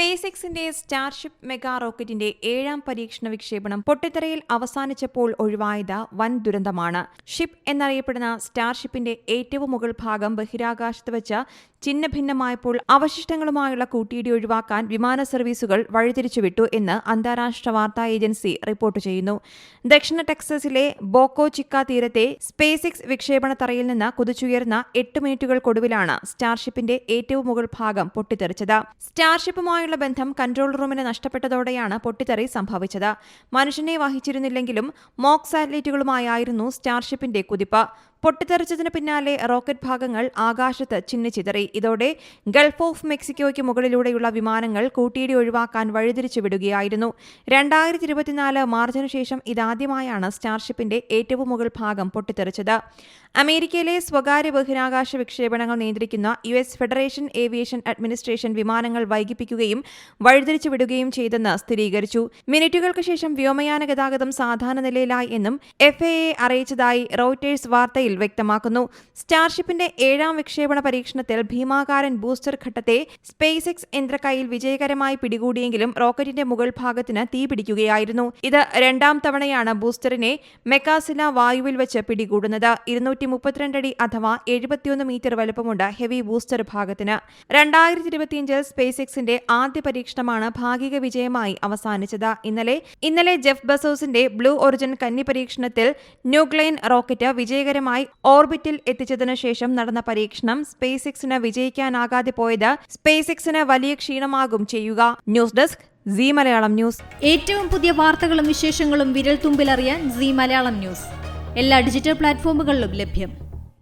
Space എക്സിന്റെ Starship mega റോക്കറ്റിന്റെ ഏഴാം പരീക്ഷണ വിക്ഷേപണം പൊട്ടിത്തെറയിൽ അവസാനിച്ചപ്പോൾ ഒഴിവായത് വൻ ദുരന്തമാണ്. ഷിപ്പ് എന്നറിയപ്പെടുന്ന സ്റ്റാർഷിപ്പിന്റെ ഏറ്റവും മുകൾ ഭാഗം ബഹിരാകാശത്ത് വെച്ച് ചിഹ്നഭിന്നമായപ്പോൾ അവശിഷ്ടങ്ങളുമായുള്ള കൂട്ടിയിടി ഒഴിവാക്കാൻ വിമാന സർവീസുകൾ വഴിതിരിച്ചുവിട്ടു എന്ന് അന്താരാഷ്ട്ര വാർത്താ ഏജൻസി റിപ്പോർട്ട് ചെയ്യുന്നു. ദക്ഷിണ ടെക്സസിലെ ബോക്കോ ചിക്ക തീരത്തെ സ്പേസ് എക്സ് വിക്ഷേപണ തറയിൽ നിന്ന് കുതിച്ചുയർന്ന എട്ട് മിനിറ്റുകൾക്കൊടുവിലാണ് സ്റ്റാർഷിപ്പിന്റെ ഏറ്റവും മുകൾ ഭാഗം പൊട്ടിത്തെറിച്ചത്. സ്റ്റാർഷിപ്പുമായുള്ള ബന്ധം കൺട്രോൾ റൂമിന് നഷ്ടപ്പെട്ടതോടെയാണ് പൊട്ടിത്തെറി സംഭവിച്ചത്. മനുഷ്യനെ വഹിച്ചിരുന്നില്ലെങ്കിലും മോക്ക് സാറ്റലൈറ്റുകളുമായായിരുന്നു സ്റ്റാർഷിപ്പിന്റെ കുതിപ്പ്. പൊട്ടിത്തെറിച്ചതിന് പിന്നാലെ റോക്കറ്റ് ഭാഗങ്ങൾ ആകാശത്ത് ചിന്നിച്ചിതറി. ഇതോടെ ഗൾഫ് ഓഫ് മെക്സിക്കോയ്ക്ക് മുകളിലൂടെയുള്ള വിമാനങ്ങൾ കൂട്ടിയിടി ഒഴിവാക്കാൻ വഴിതിരിച്ചു വിടുകയായിരുന്നു. രണ്ടായിരത്തി ഇരുപത്തിനാല് മാർച്ചിനു ശേഷം ഇതാദ്യമായാണ് സ്റ്റാർഷിപ്പിന്റെ ഏറ്റവും മുകൾ ഭാഗം പൊട്ടിത്തെറിച്ചത്. അമേരിക്കയിലെ സ്വകാര്യ ബഹിരാകാശ വിക്ഷേപണങ്ങൾ നിയന്ത്രിക്കുന്ന U S federation aviation administration വിമാനങ്ങൾ വൈകിപ്പിക്കുകയും വഴിതിരിച്ചു വിടുകയും ചെയ്തെന്ന് സ്ഥിരീകരിച്ചു. മിനിറ്റുകൾക്ക് ശേഷം വ്യോമയാന ഗതാഗതം സാധാരണ നിലയിലായി എന്നും എഫ് അറിയിച്ചതായി റോയിറ്റേഴ്സ് വാർത്തയിൽ വ്യക്തമാക്കുന്നു. സ്റ്റാർഷിപ്പിന്റെ ഏഴാം വിക്ഷേപണ പരീക്ഷണത്തിൽ ഭീമാകാരൻ ബൂസ്റ്റർ ഘട്ടത്തെ സ്പേസ് എക്സ് യന്ത്രക്കൈയിൽ വിജയകരമായി പിടികൂടിയെങ്കിലും റോക്കറ്റിന്റെ മുകൾ ഭാഗത്തിന് തീ പിടിക്കുകയായിരുന്നു. ഇത് രണ്ടാം തവണയാണ് ബൂസ്റ്ററിനെ മെക്കാസില വായുവിൽ വെച്ച് പിടികൂടുന്നത്. ഇരുന്നൂറ്റി മുപ്പത്തിരണ്ടടി അഥവാ എഴുപത്തിയൊന്ന് മീറ്റർ വലുപ്പമുണ്ട് ഹെവി ബൂസ്റ്റർ ഭാഗത്തിന്. രണ്ടായിരത്തി ഇരുപത്തിയഞ്ചിൽ സ്പേസ് എക്സിന്റെ ആദ്യ പരീക്ഷണമാണ് ഭാഗിക വിജയമായി അവസാനിച്ചത്. ഇന്നലെ ഇന്നലെ ജെഫ് ബസോസിന്റെ ബ്ലൂ ഒറിജിൻ കന്നി പരീക്ഷണത്തിൽ ന്യൂക്ലൈൻ റോക്കറ്റ് വിജയകരമായി ഓർബിറ്റിൽ എത്തിച്ചതിനു ശേഷം നടന്ന പരീക്ഷണം സ്പേസ് എക്സിന് വിജയിക്കാനാകാതെ പോയത് സ്പേസ് എക്സിന് വലിയ ക്ഷീണമാകും ചെയ്യുക. News desk C Malayalam news. ഏറ്റവും പുതിയ വാർത്തകളും വിശേഷങ്ങളും വിരൽ തുമ്പിലറിയാൻ സി മലയാളം ന്യൂസ്. എല്ലാ ഡിജിറ്റൽ പ്ലാറ്റ്ഫോമുകളിലും ലഭ്യം.